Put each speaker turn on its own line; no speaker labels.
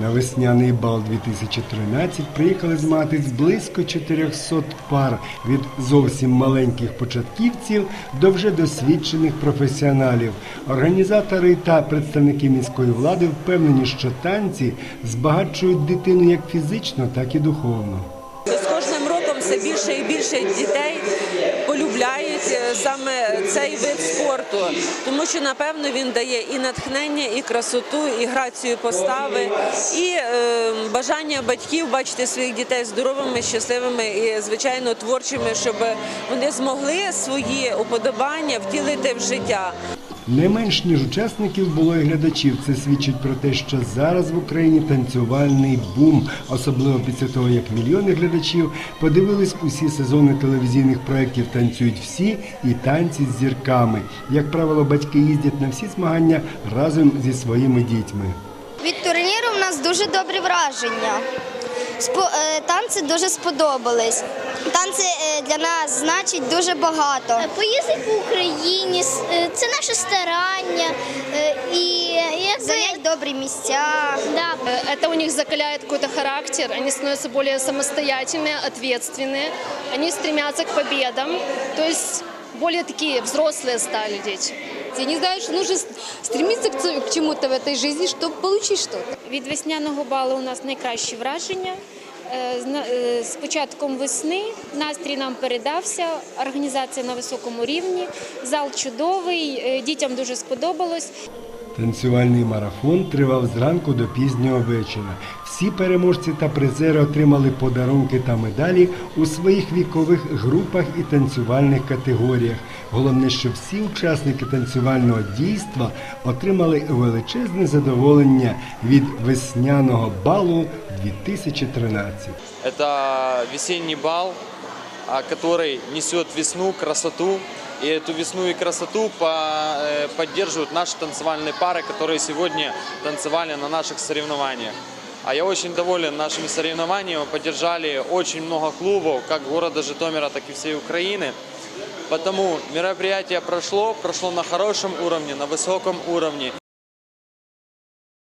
На весняний бал 2013 приїхали змагатись близько 400 пар від зовсім маленьких початківців до вже досвідчених професіоналів. Організатори та представники міської влади впевнені, що танці збагачують дитину як фізично, так і духовно.
Все більше і більше дітей полюбляють е, саме цей вид спорту, тому що напевно він дає і натхнення, і красоту, і грацію постави, і е, бажання батьків бачити своїх дітей здоровими, щасливими і звичайно творчими, щоб вони змогли свої уподобання втілити в життя.
Не менш ніж учасників було і глядачів. Це свідчить про те, що зараз в Україні танцювальний бум, особливо після того, як мільйони глядачів подивились усі сезони телевізійних проєктів Танцюють всі і танці з зірками. Як правило, батьки їздять на всі змагання разом зі своїми дітьми.
Від турніру в нас дуже добрі враження. Е, танці дуже сподобались. Танці е, для нас значить дуже багато.
Поїздити по Україні с- е, це наше старання е, і якби
Занять добрі місця.
да,
Э, Это у них закаляет какой-то характер, они становятся более самостоятельные, ответственные, они стремятся к победам, то есть более такие взрослые стали дети.
Они знают, что нужно с- стремиться к ц- к чему-то в этой жизни, чтобы получить что-то.
Від весняного балу у нас найкращі враження. Е, е, З початком весни настрій нам передався, організація на високому рівні, зал чудовий, е, дітям дуже сподобалось.
Танцювальний марафон тривав зранку до пізнього вечора. Всі переможці та призери отримали подарунки та медалі у своїх вікових групах і танцювальних категоріях. Головне, що всі учасники танцювального дійства отримали величезне задоволення від весняного балу 2013.
Это весенний бал, а, который несет весну, красоту. И эту весну и красоту э, поддерживают наши танцевальные пары, которые сегодня танцевали на наших соревнованиях. А я очень доволен нашими соревнованиями. Поддержали очень много клубов, как города Житомира, так и всей Украины. Потому мероприятие прошло, прошло на хорошем уровне, на высоком уровне.